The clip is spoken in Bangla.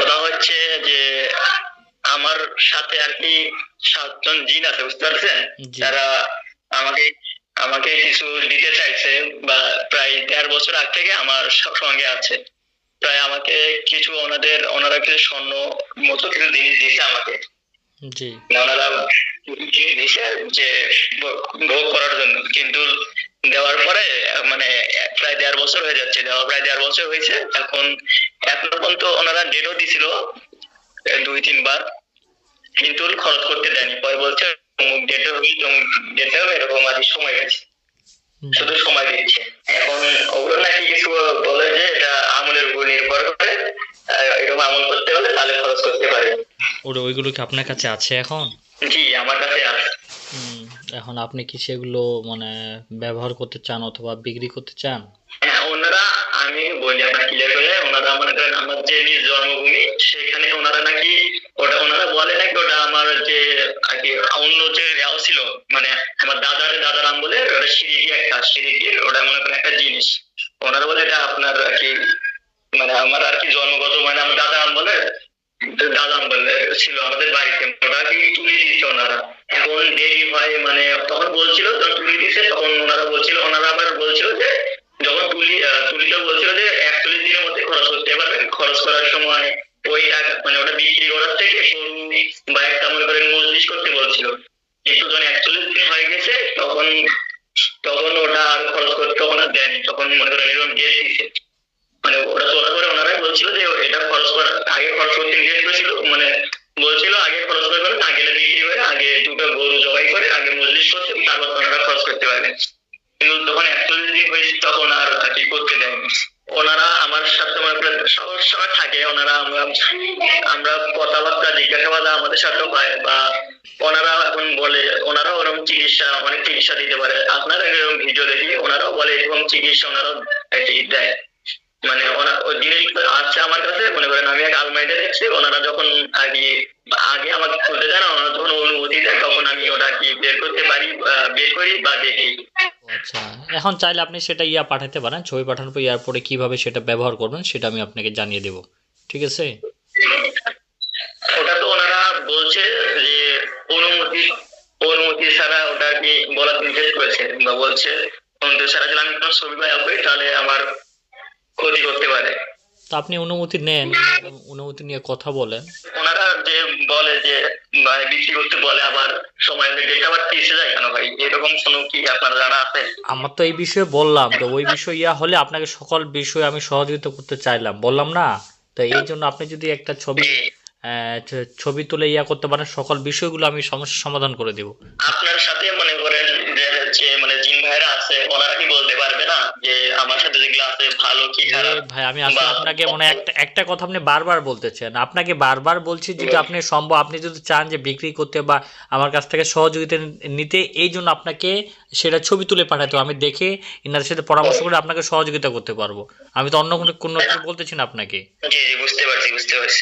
কথা হচ্ছে যে আমার সাথে আর কি সাতজন জিন আছে বুঝতে পারছেন। তারা আমাকে আমাকে কিছু দিতে চাইছে বা প্রায় দেড় বছর আগ থেকে আমার সঙ্গে আছে। প্রায় আমাকে কিছু ওনাদের ওনারা কিছু স্বর্ণ মতো কিছু জিনিস দিয়েছে আমাকে। জি। ওনারা দিয়েছে যে ভোগ করার জন্য। কিন্তু দেওয়ার পরে মানে প্রায় দেড় বছর হয়ে যাচ্ছে। দেওয়া প্রায় দেড় বছর হয়েছে। এখন এখনও পর্যন্ত ওনারা ডেটও দিছিল দুই তিনবার। কিন্তু খরচ করতে দেয়নি। পরে বলছে অমুক ডেটে হবে ডেটে হবে এরকম আর সময় গেছে। শুধু সময় দিচ্ছে। এখন ওগুলো নাকি কিছু বলে যে এটা আমলের উপর নির্ভর করে। এরকম আমল করতে হলে তাহলে খরচ করতে পারে। ওটা ওইগুলো কি আপনার কাছে আছে এখন? জি আমার কাছে আছে। এখন আপনি কি সেগুলো মানে ব্যবহার করতে চান অথবা বিক্রি করতে চান? হ্যাঁ ওনারা আমি বলি আপনার ক্লিয়ার করে ওনারা মনে করেন আমার যে নিজ জন্মভূমি, সেখানে ওনারা নাকি, ওটা ওনারা বলে নাকি ওটা আমার যে, আর অন্য যে রেও ছিল মানে আমার দাদার দাদার আম বলে, ওটা সিঁড়ি একটা সিঁড়ি ওটা মনে করেন একটা জিনিস। ওনারা বলে এটা আপনার, আর কি মানে আমার আর কি জন্মগত মানে আমার দাদা আম বলে দাদা আম বলে, ছিল আমাদের বাড়িতে, ওটা কি তুলে দিচ্ছে ওনারা। এখন দেরি হয় মানে তখন বলছিল তখন তুলে দিচ্ছে তখন ওনারা বলছিল, ওনারা আবার বলছিল যে, যখন খরচ করার সময় ওই টাকা মানে ওটা বিক্রি করার থেকে গরু বা একটা মনে করেন মজলিস করতে বলছিল। কিন্তু যখন একচল্লিশ দিন হয়ে গেছে, তখন তখন ওটা আর খরচ করতে তখন আর দেয়নি। তখন মনে করেন এরকম ডেট দিছে মানে ওটা চলার পরে ওনারাই বলছিল যে এটা খরচ করার আগে খরচ করতে নির্দেশ করেছিল মানে বলছিল আগে খরচ করবেন আগে এটা বিক্রি করে, আগে দুটো গরু জবাই করে, আগে মজলিস করতে, তারপর ওনারা খরচ করতে পারবেন কিন্তু যখন একচল্লিশ দিন হয়েছে, তখন আর কি করতে দেয়নি। ওনারা আমার সাথে সবার থাকে, ওনারা আমরা আমরা কথাবার্তা জিজ্ঞাসাবাদ আমাদের সাথেও হয় বা ওনারা এখন বলে, ওনারাও ওরকম চিকিৎসা, অনেক চিকিৎসা দিতে পারে। আপনারা এরকম ভিডিও দেখি ওনারাও বলে এরকম চিকিৎসা ওনারাও দেয়। মানে ওনা জিনিসগুলো আসছে আমার কাছে, মনে করেন আমি এক আলমারিতে দেখছি, ওনারা যখন আর কি আগে আমাকে খুলতে দেয় না তখন আমি ওটা কি বের করতে পারি বের করি বা দেখি। আচ্ছা এখন চাইলে আপনি সেটা ইয়া পাঠাতে পারেন ছবি পাঠানোর পর ইয়ার পরে কীভাবে সেটা ব্যবহার করবেন সেটা আমি আপনাকে জানিয়ে দেব ঠিক আছে? ওটা তো ওনারা বলছে যে অনুমতি অনুমতি ছাড়া ওটা কি বলা নিষেধ করেছে বা বলছে অনুমতি ছাড়া যদি আমি কোনো ছবি বা তাহলে আমার ক্ষতি করতে পারে। তো আপনি অনুমতি নেন অনুমতি নিয়ে কথা বলেন। ওনারা যে বলে যে মানে বিক্রি করতে বলে আবার সময় আবার পিছিয়ে যায় কেন ভাই? এরকম কোনো কি আপনার জানা আছে? আমার তো এই বিষয়ে বললাম তো ওই বিষয় ইয়া হলে আপনাকে সকল বিষয়ে আমি সহযোগিতা করতে চাইলাম বললাম না? তো এই জন্য আপনি যদি একটা ছবি আহ, ছবি তুলে ইয়া করতে পারেন সকল বিষয়গুলো আমি সমস্যার সমাধান করে দেব। আপনার সাথে মনে করেন যে মানে জিন ভাইরা আছে ওনারা কি বলতে পারবে না যে আমার সাথে যেগুলো আছে কি খারাপ? ভাই আমি আসলে আপনাকে মনে একটা একটা কথা আপনি বারবার বলতেছেন। আপনাকে বারবার বলছি যদি আপনি সম্ভব আপনি যদি চান যে বিক্রি করতে বা আমার কাছ থেকে সহযোগিতা নিতে এই জন্য আপনাকে সেটা ছবি তুলে পাঠাতে আমি দেখে ইনাদের সাথে পরামর্শ করে আপনাকে সহযোগিতা করতে পারব। আমি তো অন্য কোনো কোনো কিছু বলতেছি না আপনাকে। জি জি বুঝতে পারছি বুঝতে পারছি।